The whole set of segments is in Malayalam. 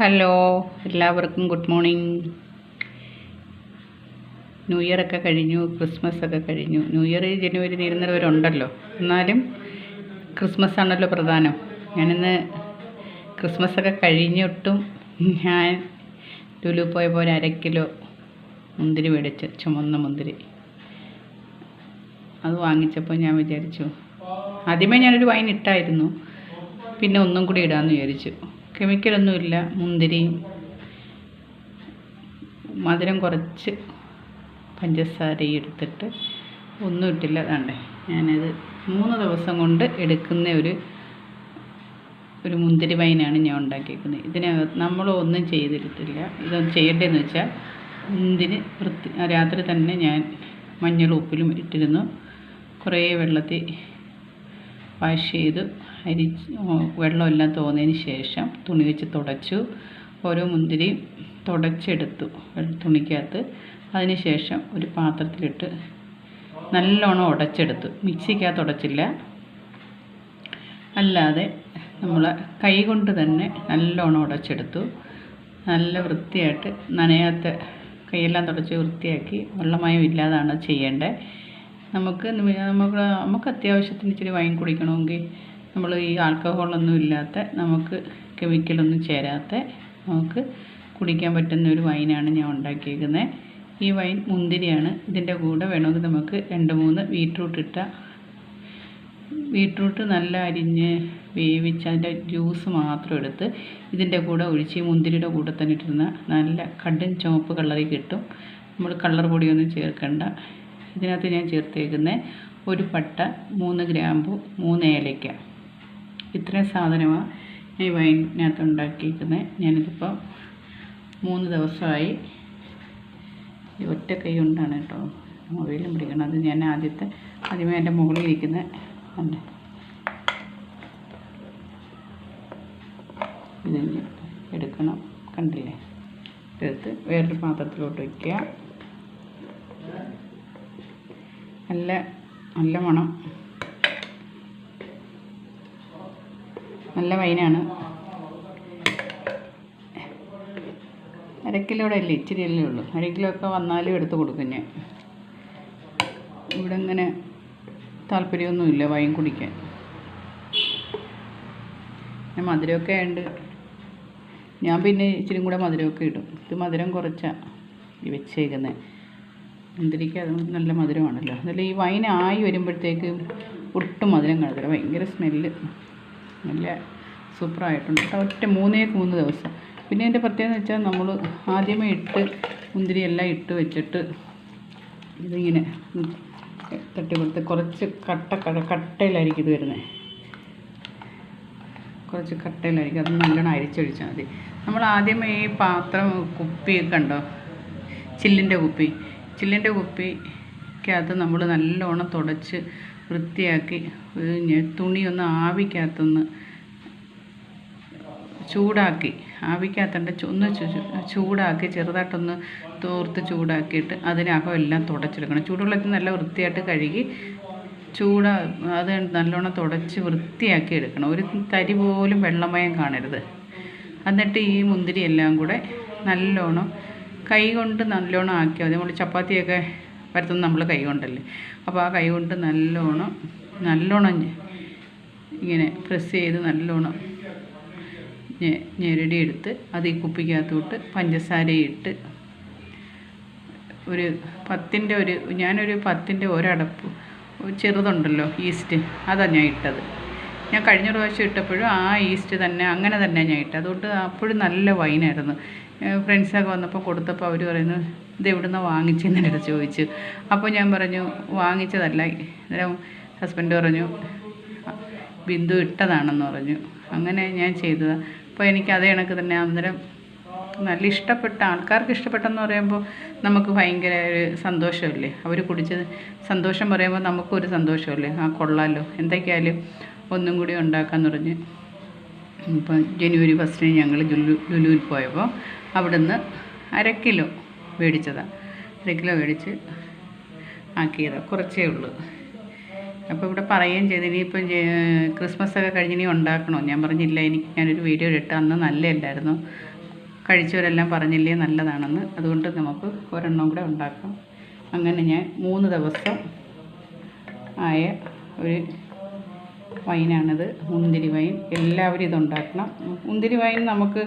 ഹലോ എല്ലാവർക്കും ഗുഡ് മോർണിംഗ്. ന്യൂ ഇയർ ഒക്കെ കഴിഞ്ഞു ക്രിസ്മസ് ഒക്കെ കഴിഞ്ഞു. ന്യൂ ഇയർ ജനുവരി തീരുന്നവരുണ്ടല്ലോ. എന്നാലും ക്രിസ്മസ് ആണല്ലോ പ്രധാനം. ഞാനിന്ന് ക്രിസ്മസ് ഒക്കെ കഴിഞ്ഞിട്ടും ഞാൻ ലുലു പോയ പോലെ അര കിലോ മുന്തിരി മേടിച്ച് ചുമന്ന മുന്തിരി. അത് വാങ്ങിച്ചപ്പോൾ ഞാൻ വിചാരിച്ചു ആദ്യമേ ഞാനൊരു വൈൻ ഇട്ടായിരുന്നു പിന്നെ ഒന്നും കൂടി ഇടാമെന്ന് വിചാരിച്ചു. കെമിക്കലൊന്നുമില്ല മുന്തിരിയും. മധുരം കുറച്ച് പഞ്ചസാരയും എടുത്തിട്ട് ഒന്നും ഇട്ടില്ല. അതാണ്ടേ ഞാനത് മൂന്ന് ദിവസം കൊണ്ട് എടുക്കുന്ന ഒരു ഒരു മുന്തിരി വൈനാണ് ഞാൻ ഉണ്ടാക്കിയിരിക്കുന്നത് ഇതിനകത്ത് നമ്മൾ ഒന്നും ചെയ്തിട്ടില്ല. ഇതൊന്നും ചെയ്യേണ്ടതെന്ന് വെച്ചാൽ മുന്തിരി വൃത്തി രാത്രി തന്നെ ഞാൻ മഞ്ഞളും ഉപ്പിലും ഇട്ടിരുന്നു. കുറേ വെള്ളത്തിൽ വാഷ് ചെയ്ത്. അരി വെള്ളമെല്ലാം തോന്നിയതിന് ശേഷം തുണി വെച്ച് തുടച്ചു. ഓരോ മുന്തിരി തുടച്ചെടുത്തു തുണിക്കകത്ത്. അതിന് ശേഷം ഒരു പാത്രത്തിലിട്ട് നല്ലോണം ഉടച്ചെടുത്തു. മിക്സിക്കകത്ത് ഉടച്ചില്ല. അല്ലാതെ നമ്മൾ കൈ കൊണ്ട് തന്നെ നല്ലോണം ഉടച്ചെടുത്തു. നല്ല വൃത്തിയായിട്ട് നനയാത്ത കൈയെല്ലാം തുടച്ച് വൃത്തിയാക്കി വെള്ളമയം ഇല്ലാതാണ് ചെയ്യേണ്ടത്. നമുക്ക് നിമി- നമുക്ക് നമുക്ക് അത്യാവശ്യത്തിന് ഇച്ചിരി വൈൻ കുടിക്കണമെങ്കിൽ നമ്മൾ ഈ ആൽക്കഹോളൊന്നും ഇല്ലാത്ത നമുക്ക് കെമിക്കലൊന്നും ചേരാത്ത നമുക്ക് കുടിക്കാൻ പറ്റുന്ന ഒരു വൈനാണ് ഞാൻ ഉണ്ടാക്കിയേക്കുന്നത് ഈ വൈൻ മുന്തിരിയാണ്. ഇതിന്റെ കൂടെ വേണമെങ്കിൽ നമുക്ക് രണ്ട് മൂന്ന് ബീട്രൂട്ട് ഇട്ട ബീട്രൂട്ട് നല്ല അരിഞ്ഞ് വേവിച്ച് അതിന്റെ ജ്യൂസ് മാത്രം എടുത്ത് ഇതിന്റെ കൂടെ ഒഴിച്ച് ഈ മുന്തിരിയുടെ കൂടെ തന്നെ ഇട്ടിരുന്ന നല്ല കടും ചുവപ്പ് കളറിൽ കിട്ടും. നമ്മൾ കളർ പൊടിയൊന്നും ചേർക്കണ്ട. ഇതിനകത്ത് ഞാൻ ചേർത്തേക്കുന്നത് ഒരു പട്ട മൂന്ന് ഗ്രാമ്പു മൂന്ന് ഏലയ്ക്ക ഇത്രയും സാധനമാണ് ഈ വൈനകത്ത് ഉണ്ടാക്കിയിരിക്കുന്നത് ഞാനിതിപ്പോൾ മൂന്ന് ദിവസമായി ഈ ഒറ്റ കൈ കൊണ്ടാണ് കേട്ടോ മൊബൈലും പിടിക്കണം അത് ഞാൻ ആദ്യത്തെ ആദ്യമേ എന്റെ മുകളിൽ ഇരിക്കുന്ന ഉണ്ട് ഇതിന് എടുക്കണം. കണ്ടില്ലേ? എടുത്ത് വേറൊരു പാത്രത്തിലോട്ട് വയ്ക്കുക. നല്ല നല്ല മണം. നല്ല വൈനാണ് അരക്കിലോടെ അല്ലേ? ഇച്ചിരി അല്ലേ ഉള്ളൂ. അരക്കിലോ കിലോ ഒക്കെ വന്നാലും എടുത്ത് കൊടുക്കും ഞാൻ. ഇവിടെ ഇങ്ങനെ താല്പര്യമൊന്നുമില്ല വൈൻ കുടിക്കാൻ. ഞാൻ മധുരമൊക്കെ ഉണ്ട് ഞാൻ പിന്നെ ഇച്ചിരി കൂടെ മധുരമൊക്കെ ഇടും. ഇത് മധുരം കുറച്ചാണ് ഈ വെച്ചേക്കുന്നത് മുന്തിരിക്ക അത് നല്ല മധുരമാണല്ലോ. എന്നാലും ഈ വൈൻ ആയി വരുമ്പോഴത്തേക്ക് ഒട്ടും മധുരം കാണത്തില്ല. ഭയങ്കര സ്മെല്ല്. നല്ല സൂപ്പറായിട്ടുണ്ട്. കേട്ടോ ഒറ്റ മൂന്നേ മൂന്ന് ദിവസം. പിന്നെ എന്റെ പ്രത്യേകത വെച്ചാൽ നമ്മൾ ആദ്യമേ ഇട്ട് മുന്തിരിയെല്ലാം ഇട്ട് വെച്ചിട്ട് ഇതിങ്ങനെ തട്ടി കൊടുത്ത് കുറച്ച് കട്ട കട കട്ടയിലായിരിക്കും ഇത് വരുന്നത്. കുറച്ച് കട്ടയിലായിരിക്കും. അത് നല്ലോണം അരിച്ചൊഴിച്ചാൽ മതി. നമ്മൾ ആദ്യമേ ഈ പാത്രം കുപ്പിയൊക്കെ ഉണ്ടോ? ചില്ലിന്റെ കുപ്പി. ചില്ലിന്റെ കുപ്പിക്കകത്ത് നമ്മൾ നല്ലോണം തുടച്ച് വൃത്തിയാക്കി തുണിയൊന്ന് ആവിക്കകത്തൊന്ന് ചൂടാക്കി. ആവിക്കകത്തണ്ട. ചു- ഒന്ന് ചൂടാക്കി ചെറുതായിട്ടൊന്ന് തോർത്ത് ചൂടാക്കിയിട്ട് അതിനകം എല്ലാം തുടച്ചെടുക്കണം. ചൂടുവെള്ളത്തിൽ നല്ല വൃത്തിയായിട്ട് കഴുകി ചൂട അത് നല്ലോണം തുടച്ച് വൃത്തിയാക്കി എടുക്കണം. ഒരു തരി പോലും വെള്ളമയം കാണരുത്. എന്നിട്ട് ഈ മുന്തിരി എല്ലാം കൂടെ നല്ലോണം കൈ കൊണ്ട് നല്ലോണം ആക്കിയാൽ മതി ചപ്പാത്തിയൊക്കെ പരത്തുന്നത് നമ്മൾ കൈ കൊണ്ടല്ലേ അപ്പോൾ ആ കൈ കൊണ്ട് നല്ലോണം നല്ലോണം ഇങ്ങനെ പ്രസ് ചെയ്ത് നല്ലോണം ഞെരടി എടുത്ത് അത് ഈ കുപ്പിക്കകത്തോട്ട് പഞ്ചസാരയും ഇട്ട് ഒരു പത്തിന്റെ ഒരു ഞാനൊരു പത്തിന്റെ ഒരടപ്പ് ഒരു ചെറുതുണ്ടല്ലോ ഈസ്റ്റ് അതാണ് ഞാൻ ഇട്ടത്. ഞാൻ കഴിഞ്ഞ പ്രാവശ്യം ഇട്ടപ്പോഴും ആ ഈസ്റ്റ് തന്നെ അങ്ങനെ തന്നെ ഞാൻ ഇട്ടത്. അതുകൊണ്ട് അപ്പോഴും നല്ല വൈനായിരുന്നു ഫ്രണ്ട്സൊക്കെ വന്നപ്പോൾ കൊടുത്തപ്പോൾ അവർ പറയുന്നു ഇത് എവിടുന്ന് വാങ്ങിച്ചെന്ന് എന്റെ ചോദിച്ചു. അപ്പോൾ ഞാൻ പറഞ്ഞു വാങ്ങിച്ചതല്ല. അന്നേരം ഹസ്ബൻഡ് പറഞ്ഞു ബിന്ദു ഇട്ടതാണെന്ന് പറഞ്ഞു. അങ്ങനെ ഞാൻ ചെയ്തതാണ് അപ്പോൾ എനിക്ക് അതേ കണക്ക് തന്നെ. അന്നേരം നല്ല ഇഷ്ടപ്പെട്ട ആൾക്കാർക്ക് ഇഷ്ടപ്പെട്ടെന്ന് പറയുമ്പോൾ നമുക്ക് ഭയങ്കര ഒരു സന്തോഷമല്ലേ? അവർ കുടിച്ചത് സന്തോഷം പറയുമ്പോൾ നമുക്കൊരു സന്തോഷമല്ലേ? ആ കൊള്ളാലോ. എന്തൊക്കെയായാലും ഒന്നും കൂടി ഉണ്ടാക്കാമെന്ന് പറഞ്ഞ്. ഇപ്പം ജനുവരി ഫസ്റ്റിന് ഞങ്ങൾ ലുലു ലുലുവിൽ പോയപ്പോൾ അവിടുന്ന് അര കിലോ മേടിച്ചതാണ് അര കിലോ മേടിച്ച് ആക്കിയതാണ് കുറച്ചേ ഉള്ളൂ. അപ്പോൾ ഇവിടെ പറയുകയും ചെയ്തു ഇനിയിപ്പം ക്രിസ്മസ് ഒക്കെ കഴിഞ്ഞ് ഇനി ഉണ്ടാക്കണോ? ഞാൻ പറഞ്ഞില്ല എനിക്ക് ഞാനൊരു വീഡിയോ ഇട്ട് അന്ന് നല്ലതല്ലായിരുന്നു. കഴിച്ചവരെല്ലാം പറഞ്ഞില്ലേ നല്ലതാണെന്ന്. അതുകൊണ്ട് നമുക്ക് ഒരെണ്ണം കൂടെ ഉണ്ടാക്കാം. അങ്ങനെ ഞാൻ മൂന്ന് ദിവസം ആയ ഒരു വൈനാണിത് മുന്തിരി വൈൻ. എല്ലാവരും ഇതുണ്ടാക്കണം. മുന്തിരി വൈൻ നമുക്ക്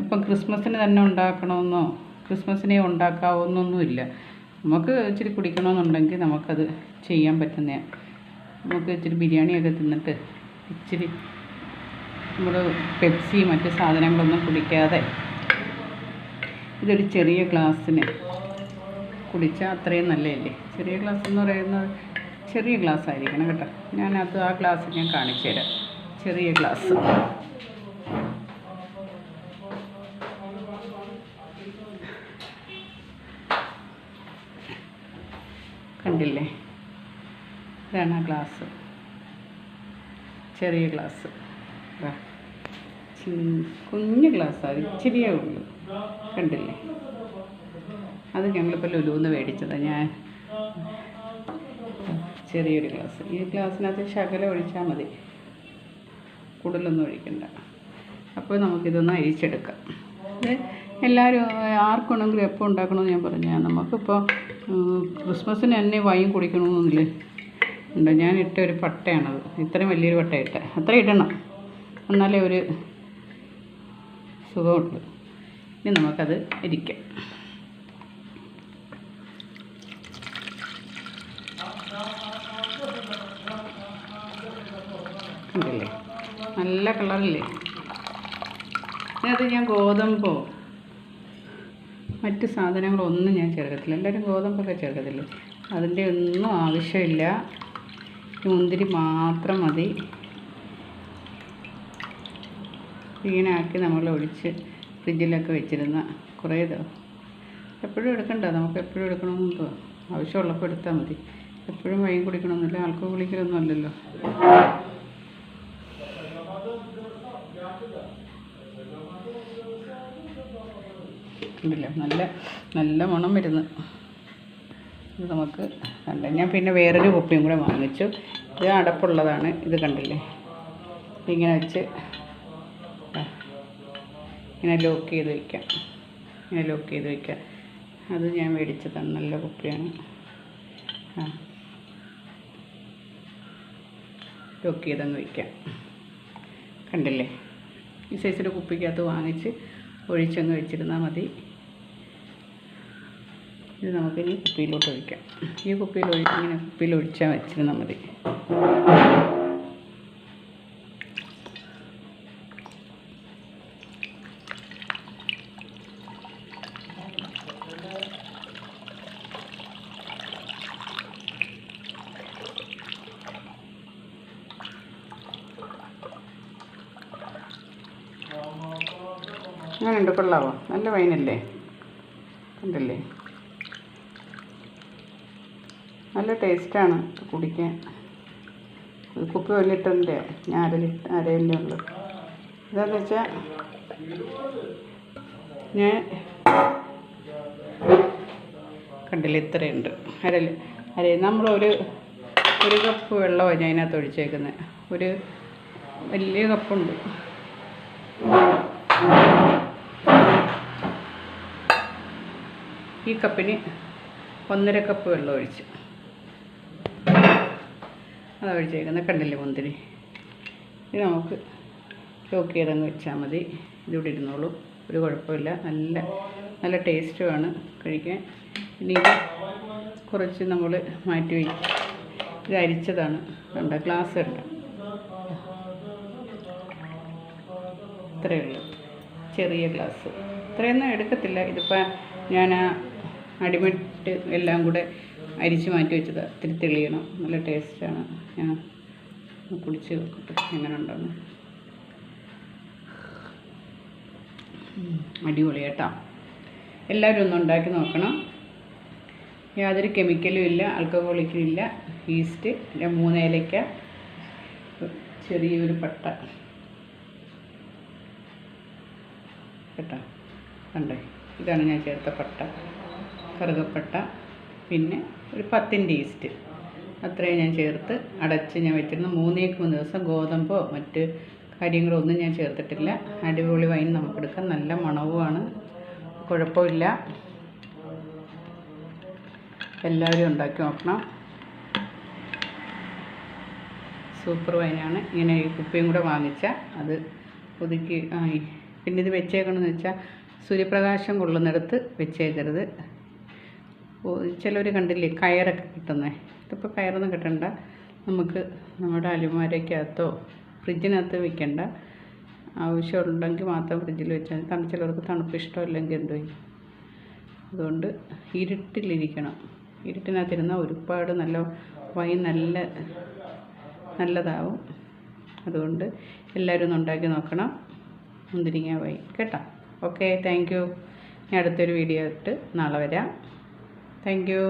ഇപ്പം ക്രിസ്മസിന് തന്നെ ഉണ്ടാക്കണമെന്നോ ക്രിസ്മസിനെ ഉണ്ടാക്കാവുന്നൊന്നുമില്ല. നമുക്ക് ഇച്ചിരി കുടിക്കണമെന്നുണ്ടെങ്കിൽ നമുക്കത് ചെയ്യാൻ പറ്റുന്ന നമുക്ക് ഇച്ചിരി ബിരിയാണിയൊക്കെ തിന്നിട്ട് ഇച്ചിരി നമ്മൾ പെപ്സി മറ്റ് സാധനങ്ങളൊന്നും കുടിക്കാതെ ഇതൊരു ചെറിയ ഗ്ലാസ്സിന് കുടിച്ചാൽ അത്രയും നല്ലതല്ലേ? ചെറിയ ഗ്ലാസ് എന്ന് പറയുന്നത് ചെറിയ ഗ്ലാസ് ആയിരിക്കണം കേട്ടോ. ഞാനത് ആ ഗ്ലാസ് ഞാൻ കാണിച്ചു തരാം ചെറിയ ഗ്ലാസ് കണ്ടില്ലേ? ഇതാണ് ആ ഗ്ലാസ് ചെറിയ ഗ്ലാസ് കുഞ്ഞു ഗ്ലാസ്സാണ് ഇച്ചിരിയേ ഉള്ളൂ. കണ്ടില്ലേ? അത് ഞങ്ങളിപ്പോൾ ലുലുന്ന് മേടിച്ചതാണ് ഞാൻ ചെറിയൊരു ഗ്ലാസ് ഈ ഗ്ലാസ്സിനകത്ത് ശകലം ഒഴിച്ചാൽ മതി. കൂടുതലൊന്നും ഒഴിക്കണ്ട. അപ്പോൾ നമുക്കിതൊന്ന് അരിച്ചെടുക്കാം. ഇത് എല്ലാവരും ആർക്കുണ്ടെങ്കിലും എപ്പോൾ ഉണ്ടാക്കണമെന്ന് ഞാൻ പറഞ്ഞു നമുക്കിപ്പോൾ ക്രിസ്മസിന് തന്നെ വൈൻ കുടിക്കണമെന്നൊന്നുമില്ലേ ഉണ്ട് ഞാൻ ഇട്ട ഒരു പട്ടയാണത്. ഇത്രയും വലിയൊരു പട്ട ഇട്ട. അത്ര ഇടണം. എന്നാലേ ഒരു സുഖമുള്ളൂ. ഇനി നമുക്കത് ഇരിക്കാം. ഉണ്ടല്ലേ? നല്ല കളറില്ലേ? ഇതിനകത്ത് ഞാൻ ഗോതമ്പോ മറ്റ് സാധനങ്ങളൊന്നും ഞാൻ ചേർക്കത്തില്ല. എല്ലാവരും ഗോതമ്പൊക്കെ ചേർക്കത്തില്ലേ. അതിന്റെ ഒന്നും ആവശ്യമില്ല. മുന്തിരി മാത്രം മതി. ഇങ്ങനെ ആക്കി നമ്മൾ ഒഴിച്ച് ഫ്രിഡ്ജിലൊക്കെ വെച്ചിരുന്ന കുറേ ദിവസം എപ്പോഴും എടുക്കണ്ട. നമുക്ക് എപ്പോഴും എടുക്കണമെന്നോ ആവശ്യമുള്ളപ്പോൾ എടുത്താൽ മതി. എപ്പോഴും വൈകി കുടിക്കണമെന്നില്ല. ആൽക്കഹോൾ കുളിക്കലൊന്നും അല്ലല്ലോ. ഇല്ല നല്ല നല്ല മണം വരുന്നു. ഇത് നമുക്ക് കണ്ട ഞാൻ പിന്നെ വേറൊരു കുപ്പിയും കൂടെ വാങ്ങിച്ചു. ഇത് അടപ്പുള്ളതാണ് ഇത് കണ്ടില്ലേ? ഇങ്ങനെ വെച്ച് ഇങ്ങനെ ലോക്ക് ചെയ്ത് വയ്ക്കാം ഇങ്ങനെ ലോക്ക് ചെയ്ത് വയ്ക്കാം അത് ഞാൻ മേടിച്ചതാണ് നല്ല കുപ്പിയാണ് ആ. ലോക്ക് ചെയ്തങ്ങ് വയ്ക്കാം കണ്ടില്ലേ? ഈ സൈസിന്റെ കുപ്പിക്കകത്ത് വാങ്ങിച്ച് ഒഴിച്ചങ്ങ് വെച്ചിരുന്നാൽ മതി. ഇത് നമുക്കിനി കുപ്പിയിലോട്ട് ഒഴിക്കാം. ഈ കുപ്പിയിൽ ഒഴി ഇങ്ങനെ കുപ്പിയിൽ ഒഴിച്ചാൽ വെച്ചിരുന്നാൽ മതി. അങ്ങനെയുണ്ട് കൊള്ളാവോ? നല്ല വൈനല്ലേ? കണ്ടില്ലേ നല്ല ടേസ്റ്റാണ് കുടിക്കാൻ. ഒരു കുപ്പി വലിയ ലിറ്ററിന്റെ ഞാൻ അര ലിറ്റർ ഉള്ളു. ഇതാന്ന് വെച്ചാൽ ഞാൻ കണ്ടില്ല ഇത്രയുണ്ട്. അര ലി- അര നമ്മളൊരു ഒരു കപ്പ് വെള്ളമാണ് ഞാൻ അതിനകത്ത് ഒഴിച്ചേക്കുന്നത് ഒരു വലിയ കപ്പുണ്ട് ഈ കപ്പിന് ഒന്നര കപ്പ് വെള്ളം ഒഴിച്ച്. അത് ഒഴിച്ചേക്കുന്നത് കണ്ടില്ലേ മുന്തിരി? ഇത് നമുക്ക് ചോക്ക് ചെയ്തങ്ങ് വെച്ചാൽ മതി. ഇതിവിടെ ഇരുന്നോളൂ. ഒരു കുഴപ്പമില്ല. നല്ല നല്ല ടേസ്റ്റുമാണ് കഴിക്കാൻ. ഇനി കുറച്ച് നമ്മൾ മാറ്റി വയ്ക്കും ഇത് അരിച്ചതാണ്. കണ്ട? ഗ്ലാസ് ഉണ്ട് ഇത്രയേ ഉള്ളൂ. ചെറിയ ഗ്ലാസ് ഇത്രയൊന്നും എടുക്കത്തില്ല. ഇതിപ്പോൾ ഞാൻ അടിമിട്ട് എല്ലാം കൂടെ അരിച്ച് മാറ്റി വെച്ചത്. ഇത്തിരി തെളിയണം. നല്ല ടേസ്റ്റാണ് ഞാൻ കുടിച്ച് നോക്കട്ടെ. എങ്ങനെ ഉണ്ടെന്ന്. അടിപൊളി കേട്ടോ. എല്ലാവരും ഒന്ന് ഉണ്ടാക്കി നോക്കണം. യാതൊരു കെമിക്കലും ഇല്ല ആൽക്കഹോളിക്കും ഇല്ല. ഈസ്റ്റ് മൂന്ന് ഏലയ്ക്ക ചെറിയൊരു പട്ട. കേട്ടോ? കണ്ടേ? ഇതാണ് ഞാൻ ചേർത്ത പട്ട. കറുകപ്പട്ട പിന്നെ ഒരു പത്തിന്റെ ഈസ്റ്റ്. അത്രയും ഞാൻ ചേർത്ത് അടച്ച് ഞാൻ വെച്ചിരുന്നു. മൂന്നേക്ക് മൂന്ന് ദിവസം ഗോതമ്പോ മറ്റ് കാര്യങ്ങളൊന്നും ഞാൻ ചേർത്തിട്ടില്ല. അടിപൊളി വൈൻ നമുക്കെടുക്കാം. നല്ല മണവുമാണ്. കുഴപ്പമില്ല. എല്ലാവരും ഉണ്ടാക്കി നോക്കണം. സൂപ്പർ വൈനാണ്. ഇങ്ങനെ ഈ കുപ്പിയും കൂടെ വാങ്ങിച്ചാൽ അത് ഒതുക്കി ആ പിന്നെ ഇത് വെച്ചേക്കണമെന്ന് വെച്ചാൽ സൂര്യപ്രകാശം കൊള്ളുന്നിടത്ത് വെച്ചേക്കരുത്. ചിലർ കണ്ടില്ലേ? കയറൊക്കെ കിട്ടുന്നത് ഇതിപ്പോൾ കയറൊന്നും കിട്ടണ്ട. നമുക്ക് നമ്മുടെ അലുമാരയ്ക്കകത്തോ ഫ്രിഡ്ജിനകത്ത് വെക്കണ്ട. ആവശ്യമുണ്ടെങ്കിൽ മാത്രം ഫ്രിഡ്ജിൽ വെച്ചാൽ തണു ചിലർക്ക് തണുപ്പ് ഇഷ്ടമല്ലെങ്കിൽ എന്തോ ചെയ്യും? അതുകൊണ്ട് ഇരുട്ടിലിരിക്കണം. ഇരുട്ടിനകത്തിരുന്നാൽ ഒരുപാട് നല്ല വൈ നല്ല നല്ലതാവും. അതുകൊണ്ട് എല്ലാവരും ഒന്ന് ഉണ്ടാക്കി നോക്കണം. മുന്തിരിങ്ങ വൈ കേട്ടോ? Okay thank you. ഞാൻ അടുത്തൊരു വീഡിയോ ഇട്ട് നാളെ വരാം. Thank you